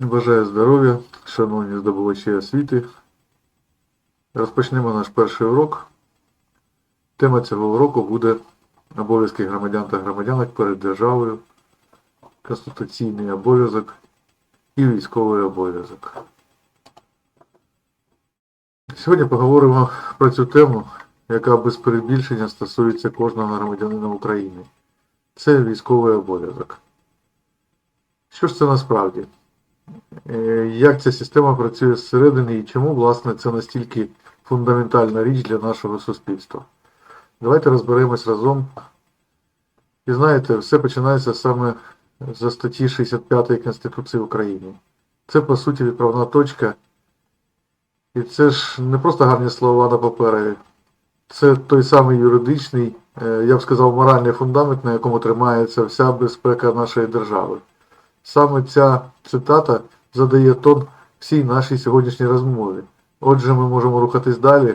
Бажаю здоров'я, шановні здобувачі освіти. Розпочнемо наш перший урок. Тема цього уроку буде обов'язки громадян та громадянок перед державою, конституційний обов'язок і військовий обов'язок. Сьогодні поговоримо про цю тему, яка без перебільшення стосується кожного громадянина України. Це військовий обов'язок. Що ж це насправді? Е, як ця система працює зсередини і чому, власне, це настільки фундаментальна річ для нашого суспільства. Давайте розберемось разом. І знаєте, все починається саме за статті 65 Конституції України. Це, по суті, відправна точка. І це ж не просто гарні слова на папері. Це той самий юридичний, е, я б сказав, моральний фундамент, на якому тримається вся безпека нашої держави. Саме ця цитата задає тон всій нашій сьогоднішній розмові. Отже, ми можемо рухатись далі,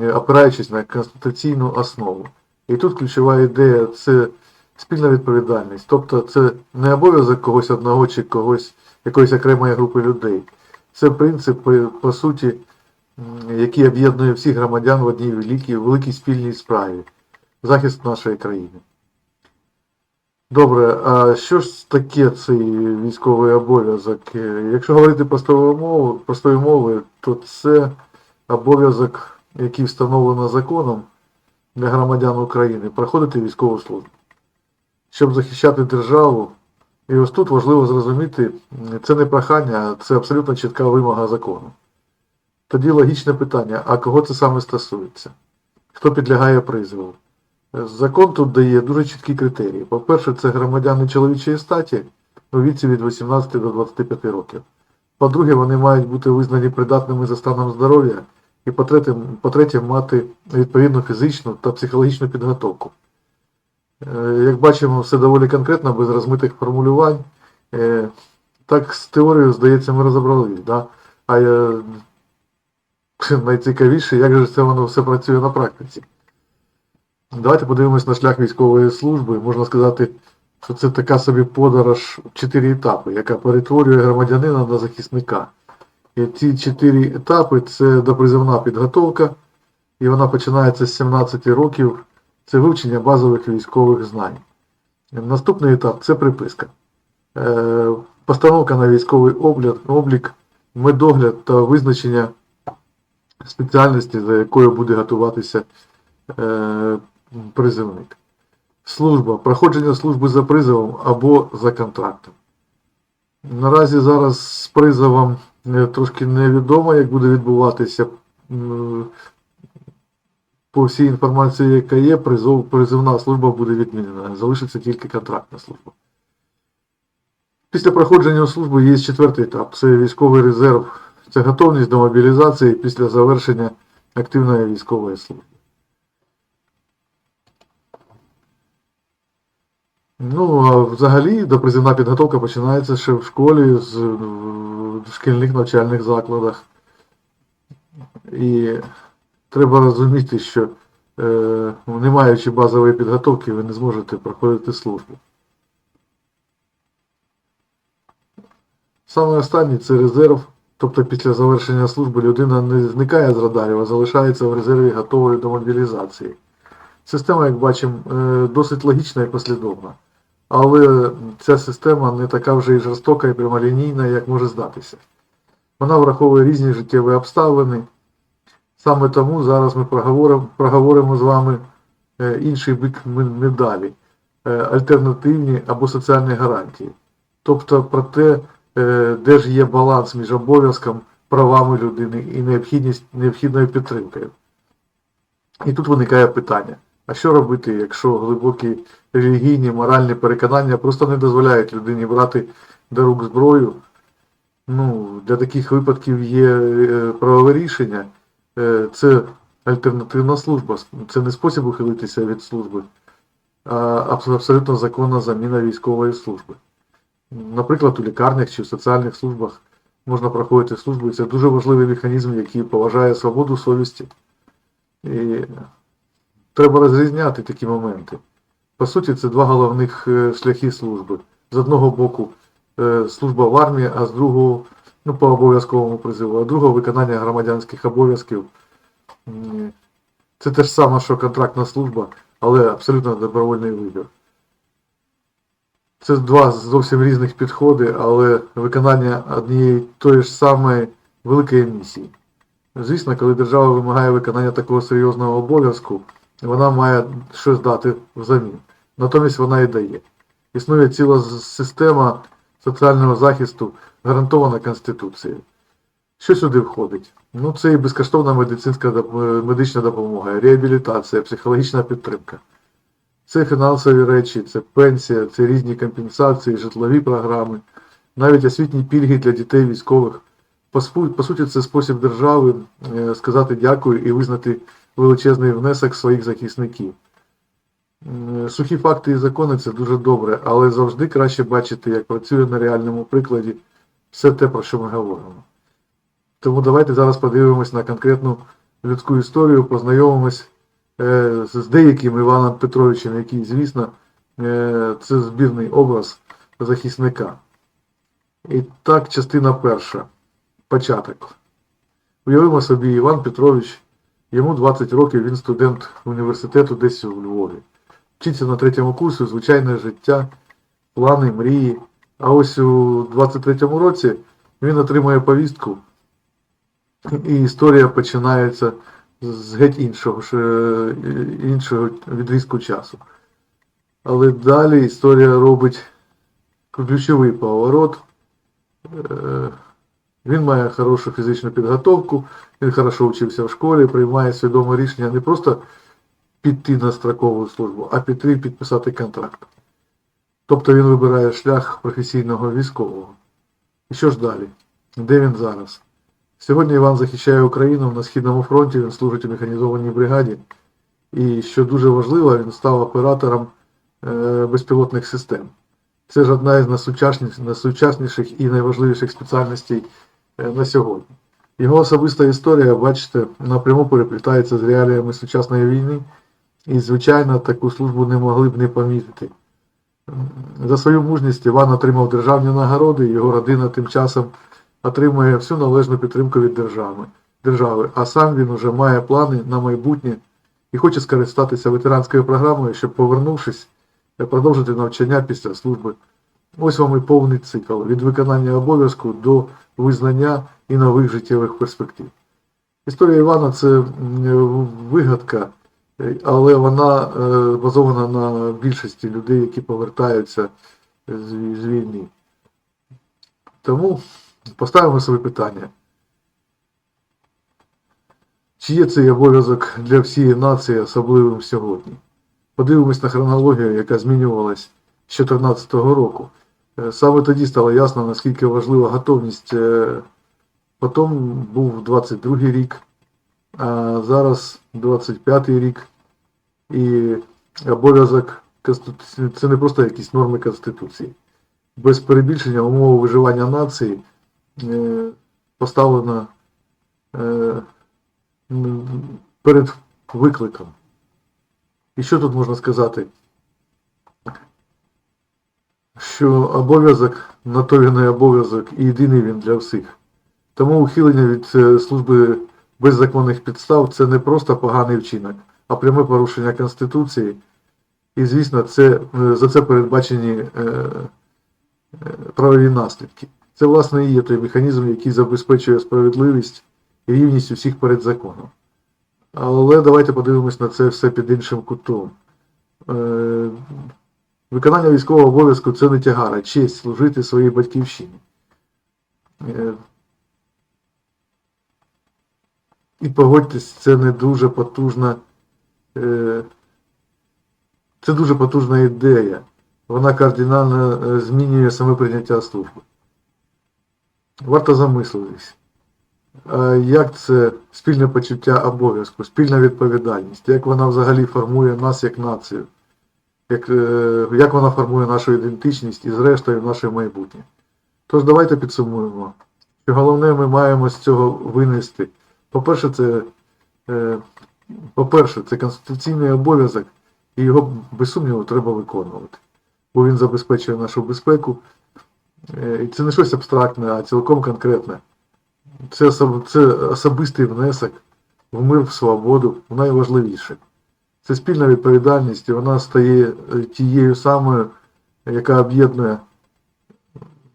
е, опираючись на конституційну основу. І тут ключова ідея це спільна відповідальність. Тобто це не обов'язок когось одного чи когось якоїсь окремої групи людей. Це принцип, по- суті, який об'єднує всіх громадян в одній великій, великій спільній справі захист нашої країни. Добре, а що ж таке цей військовий обов'язок? Е, Якщо говорити простою мовою, то це обов'язок, який встановлено законом для громадян України, проходити військову службу, щоб захищати державу. І ось тут важливо зрозуміти, це не прохання, це абсолютно чітка вимога закону. Тоді логічне питання, а кого це саме стосується? Хто підлягає призову? Закон тут дає дуже чіткі критерії. По-перше, це громадяни чоловічої статі у віці від 18 до 25 років. По-друге, вони мають бути визнані придатними за станом здоров'я. І по-третє, мати відповідну фізичну та психологічну підготовку. Е, Як бачимо, все доволі конкретно, без розмитих формулювань. Е, Так, з теорією, здається, ми розібрались. Да? А е, найцікавіше, як же це воно все працює на практиці. Давайте подивимось на шлях військової служби. Можна сказати, що це така собі подорож в чотири етапи, яка перетворює громадянина на захисника. І ці чотири етапи це допризовна підготовка, і вона починається з 17 років. Це вивчення базових військових знань. Наступний етап це приписка. Е, Постановка на військовий облік, облік, медогляд та визначення спеціальності, за якою буде готуватися е, призовник. Служба, проходження служби за призовом або за контрактом. Наразі зараз з призовом е, трошки невідомо, як буде відбуватися. По всій інформації, яка є, призов, призовна служба буде відмінена. Залишиться тільки контрактна служба. Після проходження служби є четвертий етап це військовий резерв. Це готовність до мобілізації після завершення активної військової служби. Ну, а взагалі допризивна підготовка починається ще в школі, з, в шкільних навчальних закладах. І треба розуміти, що е, не маючи базової підготовки, ви не зможете проходити службу. Саме останнє це резерв, тобто після завершення служби людина не зникає з радарів, а залишається в резерві готовою до мобілізації. Система, як бачимо, е, досить логічна і послідовна. Але ця система не така вже і жорстока і прямолінійна, як може здатися. Вона враховує різні життєві обставини. Саме тому зараз ми проговоримо, проговоримо з вами е, інший бік медалі, е, альтернативні або соціальні гарантії. Тобто про те, е, де ж є баланс між обов'язком, правами людини і необхідність, необхідною підтримкою. І тут виникає питання: а що робити, якщо глибокі релігійні, моральні переконання просто не дозволяють людині брати до рук зброю? Ну, для таких випадків є е, правове рішення. Е, Це альтернативна служба. Це не спосіб ухилитися від служби, а абсолютно законна заміна військової служби. Наприклад, у лікарнях чи в соціальних службах можна проходити службу, і це дуже важливий механізм, який поважає свободу совісті. І треба розрізняти такі моменти. По суті, це два головних е, шляхи служби. З одного боку, е, служба в армії, а з другого ну, по обов'язковому призиву, а другого виконання громадянських обов'язків. Це те ж саме, що контрактна служба, але абсолютно добровольний вибір. Це два зовсім різних підходи, але виконання однієї тої ж самої великої місії. Звісно, коли держава вимагає виконання такого серйозного обов'язку, вона має щось дати взамін. Натомість вона і дає. Існує ціла система соціального захисту, гарантована Конституцією. Що сюди входить? Ну, це і безкоштовна медицинська е, медична допомога, реабілітація, психологічна підтримка. Це фінансові речі, це пенсія, це різні компенсації, житлові програми, навіть освітні пільги для дітей військових. По, суті, це спосіб держави е, сказати дякую і визнати величезний внесок своїх захисників. Сухі факти і закони це дуже добре, але завжди краще бачити, як працює на реальному прикладі все те, про що ми говоримо. Тому давайте зараз подивимось на конкретну людську історію, познайомимось е, з з деяким Іваном Петровичем, який, звісно, е, це збірний образ захисника. І так, частина перша. Початок. Уявимо собі, Іван Петрович, йому 20 років, він студент університету десь у Львові. Вчиться на третьому курсі, звичайне життя, плани, мрії. А ось у 23-му році він отримує повістку, і історія починається з геть іншого, е, іншого відрізку часу. Але далі історія робить ключовий поворот. Він має хорошу фізичну підготовку, він хорошо вчився в школі, приймає свідоме рішення не просто піти на строкову службу, а піти підписати контракт. Тобто він вибирає шлях професійного військового. І що ж далі? Де він зараз? Сьогодні Іван захищає Україну на Східному фронті, він служить у механізованій бригаді. І що дуже важливо, він став оператором е, безпілотних систем. Це ж одна із найсучасніших, і найважливіших спеціальностей на сьогодні. Його особиста історія, бачите, напряму переплітається з реаліями сучасної війни, і, звичайно, таку службу не могли б не помітити. За свою мужність Іван отримав державні нагороди, його родина тим часом отримує всю належну підтримку від держави, держави, а сам він уже має плани на майбутнє і хоче скористатися ветеранською програмою, щоб, повернувшись, е, продовжити навчання після служби. Ось вам і повний цикл від виконання обов'язку до визнання і нових життєвих перспектив. Історія Івана це вигадка, але вона е, базована на більшості людей, які повертаються з війни. Тому поставимо собі питання. Чи є цей обов'язок для всієї нації особливим сьогодні? Подивимось на хронологію, яка змінювалась 2014 року. Е, Саме тоді стало ясно, наскільки важлива готовність. е, Потім був 22 рік, а зараз 25 рік. І обов'язок Конституції це не просто якісь норми Конституції. Без перебільшення умови виживання нації е, поставлено перед викликом. І що тут можна сказати? Що обов'язок, на то він і обов'язок, і єдиний він для всіх. Тому ухилення від е, служби без законних підстав це не просто поганий вчинок, а пряме порушення Конституції. І, звісно, це, е, за це передбачені е, правові наслідки. Це, власне, і є той механізм, який забезпечує справедливість і рівність усіх перед законом. Але давайте подивимось на це все під іншим кутом. Виконання військового обов'язку це не тягар, а честь служити своїй батьківщині. Е, І погодьтесь, це не дуже потужна. е, Це дуже потужна ідея. Вона кардинально е, змінює саме прийняття служби. Варто замислитись. Як це спільне почуття обов'язку, спільна відповідальність, як вона взагалі формує нас як націю, як, е, як вона формує нашу ідентичність і, зрештою, наше майбутнє. Тож давайте підсумуємо, що головне ми маємо з цього винести. По-перше, це, е, по-перше, це конституційний обов'язок, і його без сумніву треба виконувати. Бо він забезпечує нашу безпеку, Е, І це не щось абстрактне, а цілком конкретне. Це, це особистий внесок в мир, в свободу, в найважливіше. Це спільна відповідальність, і вона стає е, тією самою, яка об'єднує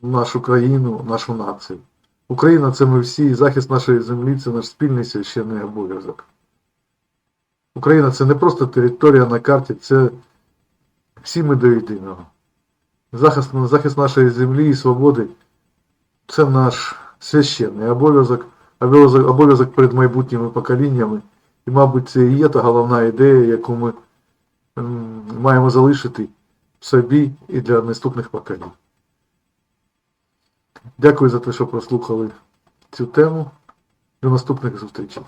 нашу країну, нашу націю. Україна це ми всі, захист нашої землі це наш спільний священний обов'язок. Україна це не просто територія на карті, це всі ми до єдиного. Захист, захист нашої землі і свободи це наш священний обов'язок, обов'язок перед майбутніми поколіннями. І, мабуть, це і є та головна ідея, яку ми маємо залишити в собі і для наступних поколінь. Дякую за те, що прослухали цю тему. До наступних зустрічей.